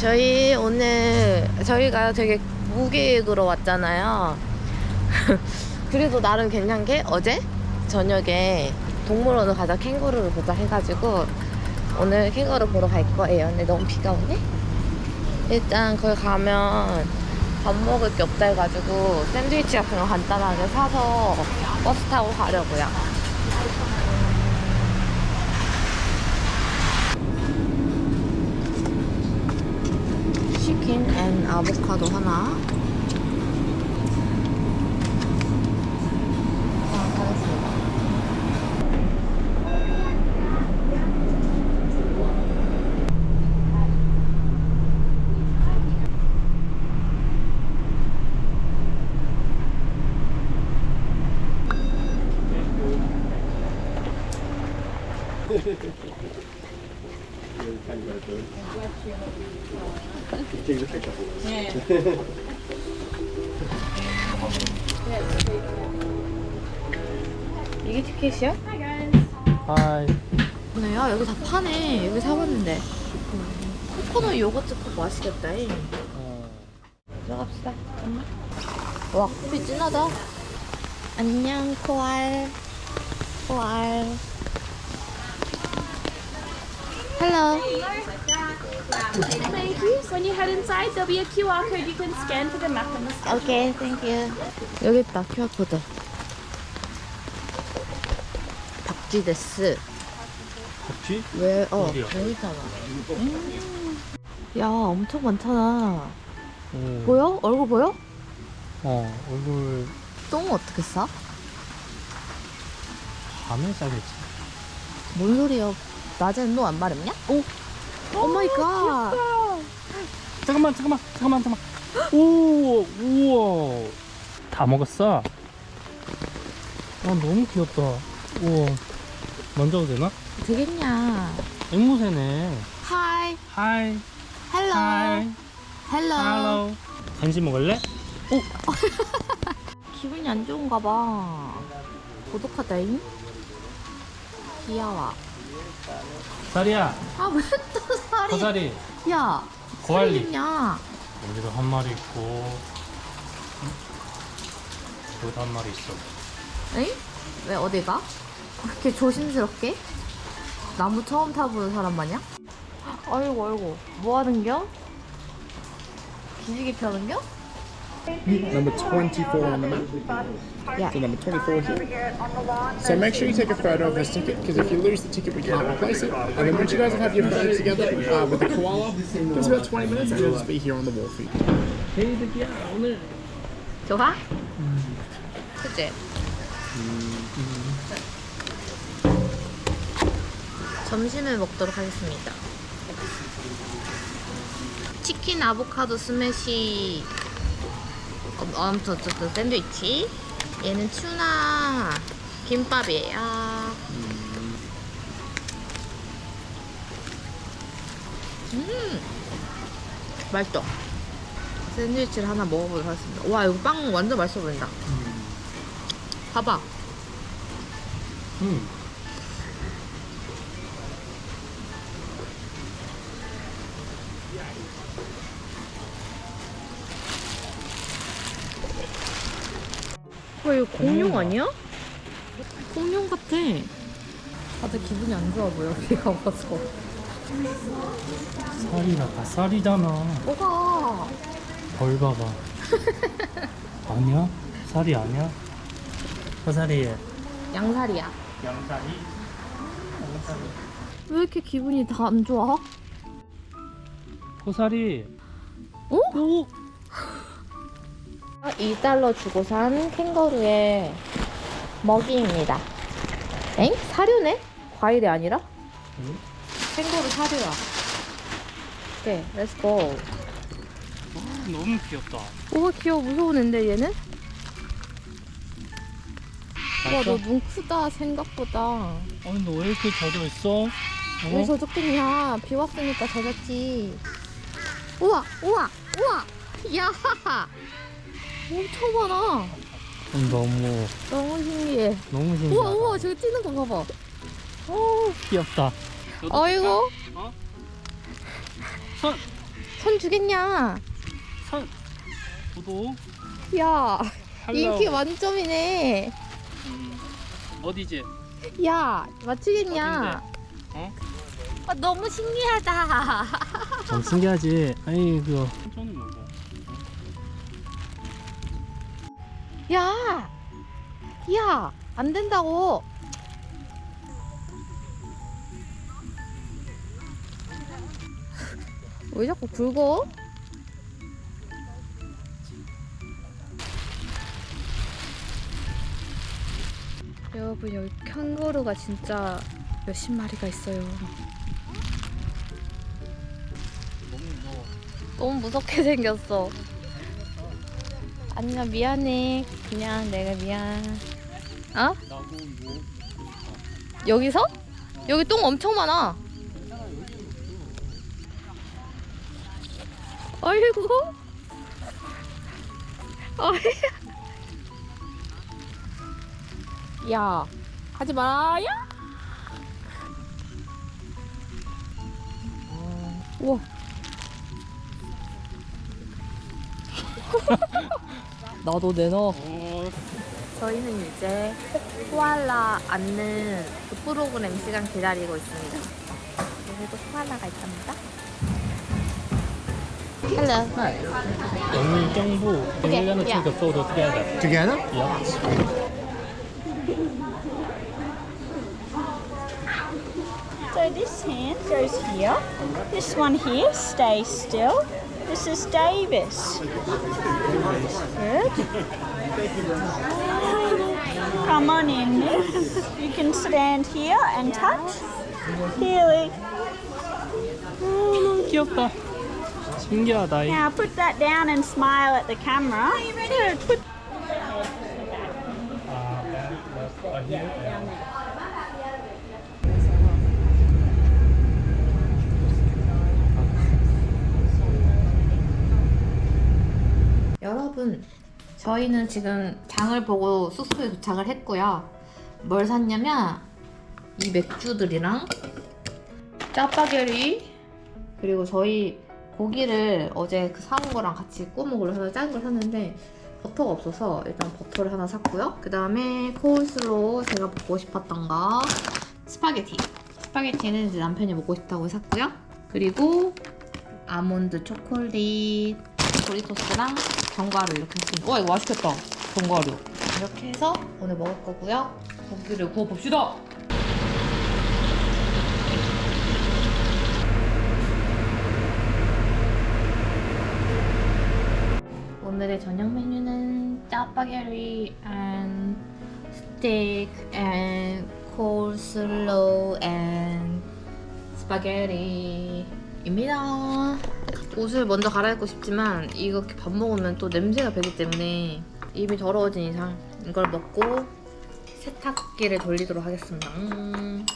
저희 오늘 저희가 되게 무계획으로 왔잖아요. 그래도 나름 괜찮은 게 어제 저녁에 동물원을 가자 캥거루를 보자 해가지고 오늘 캥거루 보러 갈 거예요. 근데 너무 비가 오네. 일단 거기 가면 밥 먹을 게 없다 해가지고 샌드위치 같은 거 간단하게 사서 버스 타고 가려고요. 치킨 앤 아보카도 하나. 아, 하 겠습니다. 이게 티켓이야? 하이. 그래요? 여기 다 파네. 여기 사봤는데. 코코넛 요거트 컵 맛있겠다. 잉. 들어갑시다. 와, 커피 진하다. 안녕, 코알. 코알. 헬로. Thank you. When you head inside, there'll be a QR code you can scan for the map on the side. 오케이, 땡큐. 여기 있다, QR코드. 박쥐데스. 혹시? 왜, 어, 어디야? 여기 있잖아. 음. 야, 엄청 많잖아. 오. 보여? 얼굴 보여? 어, 얼굴 똥 어떻게 싸? 밤에 싸겠지. 뭔 소리야? 낮에는 너 안 마렵냐? 오! 오 마이 갓! 잠깐만, 잠깐만, 잠깐만, 잠깐만. 오, 우와. 다 먹었어? 와, 너무 귀엽다. 우와. 만져도 되나? 되겠냐? 앵무새네. 하이! 하이. 헬로! 하이. 헬로! 할로. 간식 먹을래? 기분이 안 좋은가 봐. 고독하다잉? 귀여워. 사리야, 아, 왜 또 살이? 거사리. 야! 고알리. 여기도 한 마리 있고. 응? 여기도 한 마리 있어. 에이? 왜 어디 가? 그렇게 조심스럽게? 나무 처음 타보는 사람 마냥? 아이고 아이고 뭐 하는겨? 기지개 펴는겨? Number 24 on the map. 야 So number 24 here. So make sure you take a photo of this ticket because if you lose the ticket, we can't replace it. And then once you guys have your photo together uh, with the koala, it's about 20 minutes and it'll just be here on the wall for you. 개이득이야, 오늘. 좋아? 그치? 점심을 먹도록 하겠습니다 치킨 아보카도 스매시 어, 아무튼 어쨌든 샌드위치. 얘는 튜나 김밥이에요. 음 맛있죠? 샌드위치를 하나 먹어보도록 하겠습니다. 와 이거 빵 완전 맛있어 보인다. 봐봐. 음. 와 이거 공룡 아니야? 공룡 같아 다들 기분이 안 좋아 보여 비가 와서 살이라 다 쌀이잖아. 뭐가 벌 봐봐. 아니야? 살이 아니야? 화살이 양살이야 양살이? 왜 이렇게 기분이 다 안 좋아? 코살이 어? 오! 2달러 주고 산 캥거루의 먹이입니다 엥? 사료네? 과일이 아니라? 응? 캥거루 사료야 오케이 렛츠 고 너무 귀엽다. 우와 귀여워 무서운 앤데 얘는? 우와 너 눈 크다 생각보다 아니 너 왜 이렇게 젖어 있어? 왜 어? 젖었겠냐 비 왔으니까 젖었지 우와 우와 우와 야 엄청 많아 너무 너무 신기해 너무 신기하다. 우와 우와 저기 뛰는 거 봐봐 오 귀엽다. 어이구 어? 손선 주겠냐? 선 구독 야 할로. 인기 만점이네. 음, 어디지? 야 맞추겠냐? 어? 아, 너무 신기하다. 좀 신기하지. 아이 그 천천히 먹어. 야, 야, 안 된다고. 왜 자꾸 굵어? 여러분 여기 캥거루가 진짜 몇십 마리가 있어요. 너무 무섭게 생겼어. 아니야 미안해. 그냥 내가 미안. 어? 여기서? 여기 똥 엄청 많아. 어이. 야, 하지 마라. 야. 우와. 나도 내놔. 어, 저희는 이제 코알라 앉는 그 프로그램 시간 기다리고 있습니다. 여기도 코알라가 있답니다. Hello. 정부 we're gonna take a photo together. Together? Yeah. So this hand goes here. This one here stays still. This is Davis. Good. Come on in. Nick. You can stand here and touch. Here we 너무 귀엽다. 신기하다. 이. Now put that down and smile at the camera. Good. 여러분, 저희는 지금 장을 보고 숙소에 도착을 했고요. 뭘 샀냐면 이 맥주들이랑 짜파게리 그리고 저희 고기를 어제 그 사온 거랑 같이 구워 먹으려 해서 작은 걸 샀는데 버터가 없어서 일단 버터를 하나 샀고요. 그 다음에 코울슬로 제가 먹고 싶었던 거 스파게티. 스파게티는 이제 남편이 먹고 싶다고 샀고요. 그리고 아몬드 초콜릿, 도리토스랑 견과류 이렇게 했습니다. 와 이거 맛있겠다. 견과류. 이렇게 해서 오늘 먹을 거고요. 고기를 구워봅시다. 오늘의 저녁 메뉴는 짜파게리 and steak and coleslaw and 스파게티입니다. 옷을 먼저 갈아입고 싶지만 이렇게 밥 먹으면 또 냄새가 배기 때문에 입이 더러워진 이상 이걸 먹고 세탁기를 돌리도록 하겠습니다. 음.